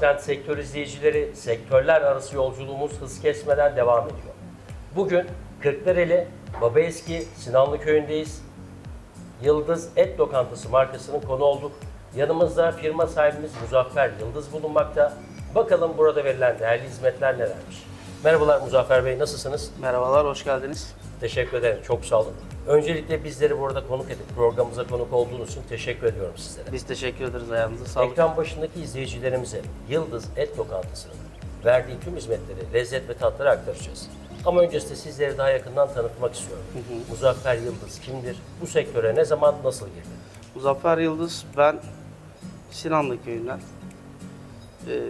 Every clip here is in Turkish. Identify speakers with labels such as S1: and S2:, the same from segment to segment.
S1: Kent sektör izleyicileri, sektörler arası yolculuğumuz hız kesmeden devam ediyor. Bugün Kırklareli, Babaeski, Sinanlı köyündeyiz. Yıldız Et Lokantası markasının konu olduk. Yanımızda firma sahibimiz Muzaffer Yıldız bulunmakta. Bakalım burada verilen değerli hizmetler nelermiş. Merhabalar Muzaffer Bey, nasılsınız?
S2: Merhabalar, hoş geldiniz.
S1: Teşekkür ederim, çok sağ olun. Öncelikle bizleri burada konuk edip programımıza konuk olduğunuz için teşekkür ediyorum sizlere.
S2: Biz teşekkür ederiz ayağınıza sağlık.
S1: Ekran başındaki izleyicilerimize Yıldız Et Lokantası'nın verdiği tüm hizmetleri, lezzet ve tatları aktaracağız. Ama öncesinde sizleri daha yakından tanıtmak istiyorum. Muzaffer Yıldız kimdir? Bu sektöre ne zaman, nasıl girdi?
S2: Muzaffer Yıldız, ben Sinanlı köyünden. Ee,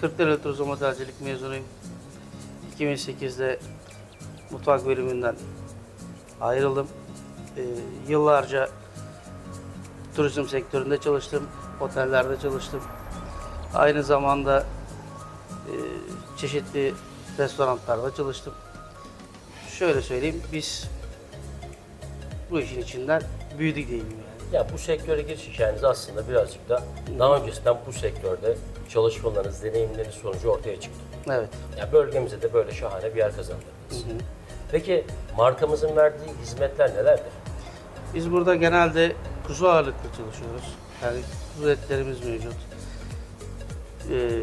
S2: Kırklareli Turizm Otelcilik mezunuyum. 2008'de mutfak bölümünden ayrıldım. Ee, yıllarca turizm sektöründe çalıştım, otellerde çalıştım. Aynı zamanda e, çeşitli restoranlarda çalıştım. Şöyle söyleyeyim, biz bu işin içinden büyüdük diyelim yani.
S1: Ya bu sektöre giriş hikayeniz aslında birazcık da daha öncesinden bu sektörde çalışmalarınız, deneyimleriniz sonucu ortaya çıktı.
S2: Evet.
S1: Ya bölgemize de böyle şahane bir yer kazandırdınız. Peki markamızın verdiği hizmetler nelerdir?
S2: Biz burada genelde kuzu ağırlıklı çalışıyoruz. Yani kuzu etlerimiz mevcut. Ee,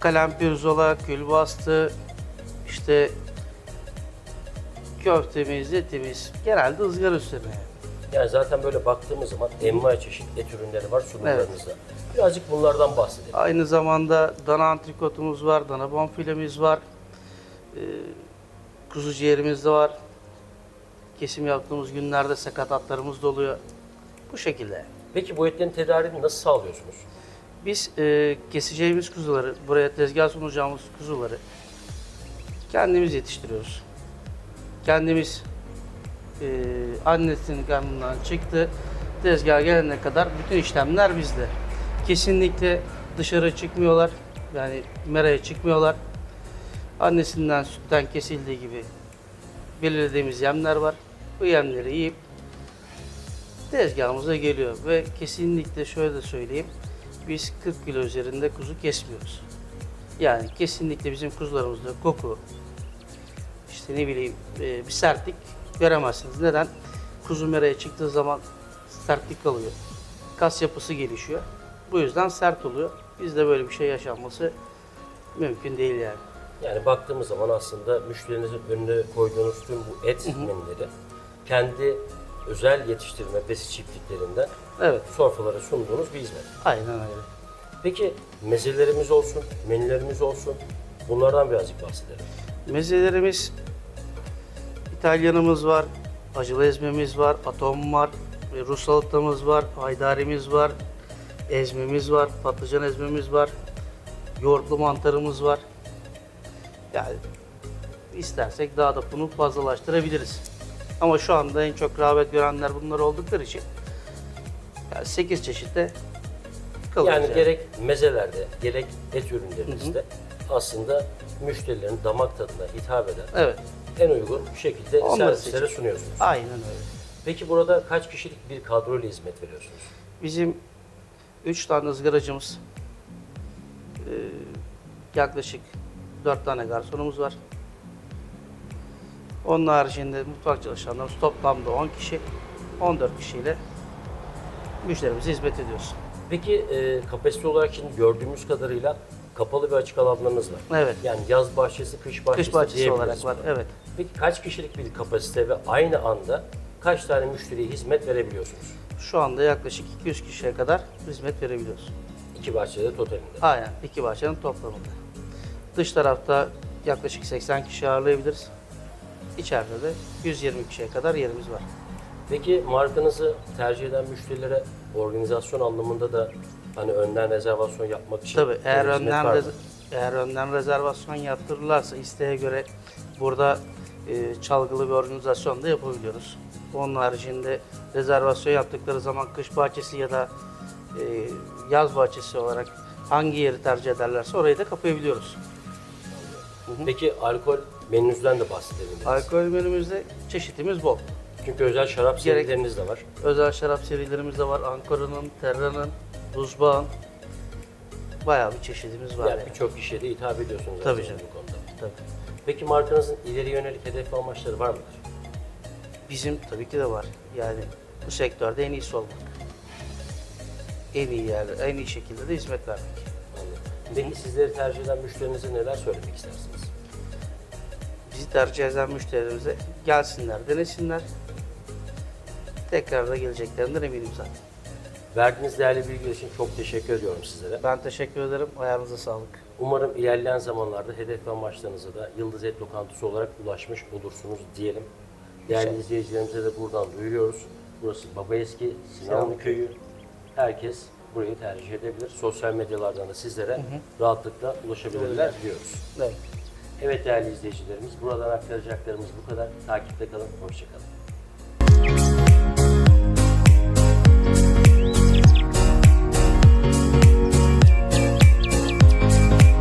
S2: kalem pirzola, külbastı, işte köftemiz, etimiz genelde ızgara üstüne.
S1: Yani zaten böyle baktığımız zaman envai çeşit et ürünleri var sunumlarınızda. Birazcık bunlardan bahsedelim.
S2: Aynı zamanda dana antrikotumuz var, dana bonfilemiz var. Ee, kuzu ciğerimiz de var. Kesim yaptığımız günlerde sakatatlarımız da oluyor. Bu şekilde.
S1: Peki bu etlerin tedariğini nasıl sağlıyorsunuz?
S2: Biz e, keseceğimiz kuzuları, buraya tezgah sunacağımız kuzuları kendimiz yetiştiriyoruz. Kendimiz e, annesinin karnından çıktı, tezgaha gelene kadar bütün işlemler bizde. Kesinlikle dışarı çıkmıyorlar, yani meraya çıkmıyorlar. Annesinden sütten kesildiği gibi belirlediğimiz yemler var. Bu yemleri yiyip tezgahımıza geliyor ve kesinlikle şöyle de söyleyeyim. Biz 40 kilo üzerinde kuzu kesmiyoruz. Yani kesinlikle bizim kuzularımızda koku, işte ne bileyim e, bir sertlik göremezsiniz. Neden? Kuzu meraya çıktığı zaman sertlik kalıyor. Kas yapısı gelişiyor. Bu yüzden sert oluyor. Bizde böyle bir şey yaşanması mümkün değil yani.
S1: Yani baktığımız zaman aslında müşterinizin önüne koyduğunuz tüm bu et menüleri kendi özel yetiştirme besi çiftliklerinden
S2: Evet,
S1: sofralara sunduğunuz bir hizmet.
S2: aynen öyle.
S1: Peki mezelerimiz olsun, menülerimiz olsun bunlardan birazcık bahsedelim.
S2: Mezelerimiz İtalyanımız var, acılı ezmemiz var, atom var, e, Rus salatamız var, haydarimiz var, ezmemiz var, patlıcan ezmemiz var, yoğurtlu mantarımız var. Yani istersek daha da bunu fazlalaştırabiliriz. Ama şu anda en çok rağbet görenler bunlar oldukları için yani 8 çeşitte kalıyoruz
S1: Yani gerek mezelerde, gerek et ürünlerinizde aslında müşterilerin damak tadına hitap eden
S2: Evet,
S1: en uygun şekilde
S2: Onları
S1: servislere
S2: seçip-
S1: sunuyorsunuz.
S2: aynen öyle.
S1: Peki burada kaç kişilik bir kadro ile hizmet veriyorsunuz?
S2: Bizim 3 tane ızgaracımız, yaklaşık 4 tane garsonumuz var. Onun haricinde mutfak çalışanlarımız toplamda 10 kişi, 14 kişiyle müşterimize hizmet ediyoruz.
S1: Peki e, kapasite olarak şimdi gördüğümüz kadarıyla kapalı ve açık alanlarınız var.
S2: Evet.
S1: Yani yaz bahçesi, kış bahçesi,
S2: Kış bahçesi
S1: diyebiliriz
S2: olarak var,
S1: buna.
S2: evet.
S1: Peki kaç kişilik bir kapasite ve aynı anda kaç tane müşteriye hizmet verebiliyorsunuz?
S2: Şu anda yaklaşık 200 kişiye kadar hizmet verebiliyoruz.
S1: İki bahçede totalinde.
S2: Aynen, iki bahçenin toplamında. Dış tarafta yaklaşık 80 kişi ağırlayabiliriz. İçeride de 120 kişiye kadar yerimiz var.
S1: Peki markanızı tercih eden müşterilere organizasyon anlamında da hani önden rezervasyon yapmak için
S2: Tabii eğer
S1: bir hizmet
S2: önden
S1: var mı?
S2: rez- eğer önden rezervasyon yaptırırlarsa isteğe göre burada e, çalgılı bir organizasyon da yapabiliyoruz. Onun haricinde rezervasyon yaptıkları zaman kış bahçesi ya da e, yaz bahçesi olarak hangi yeri tercih ederlerse orayı da kapayabiliyoruz.
S1: Peki alkol menünüzden de bahsedelim biraz.
S2: Alkol menümüzde çeşitimiz bol.
S1: Çünkü özel şarap
S2: Gerek-
S1: serileriniz de var.
S2: Özel şarap serilerimiz de var. Ankara'nın, Terra'nın, Buzbağ'ın. bayağı bir çeşidimiz var.
S1: Yani
S2: yani.
S1: birçok kişiye de hitap ediyorsunuz
S2: Tabii
S1: aslında
S2: canım.
S1: bu konuda.
S2: Tabii.
S1: Peki markanızın ileri yönelik hedef ve amaçları var mıdır?
S2: Bizim tabii ki de var. Yani bu sektörde en iyisi olmak. En iyi yerde, en iyi şekilde de hizmet vermek.
S1: Peki sizleri tercih eden müşterinize neler söylemek istersiniz?
S2: Bizi tercih eden müşterilerimize gelsinler, denesinler. Tekrar da geleceklerinden eminim zaten.
S1: Verdiğiniz değerli bilgiler için çok teşekkür ediyorum sizlere.
S2: Ben teşekkür ederim. Ayağınıza sağlık.
S1: Umarım ilerleyen zamanlarda hedef ve amaçlarınıza da Yıldız Et Lokantası olarak ulaşmış olursunuz diyelim. Değerli
S2: İnşallah.
S1: izleyicilerimize de buradan duyuruyoruz. Burası Baba Eski, Sinanlı Köyü. Herkes burayı tercih edebilir. Sosyal medyalardan da sizlere rahatlıkla ulaşabilirler diyoruz.
S2: Evet.
S1: Evet değerli izleyicilerimiz, buradan aktaracaklarımız bu kadar. Takipte kalın, hoşçakalın.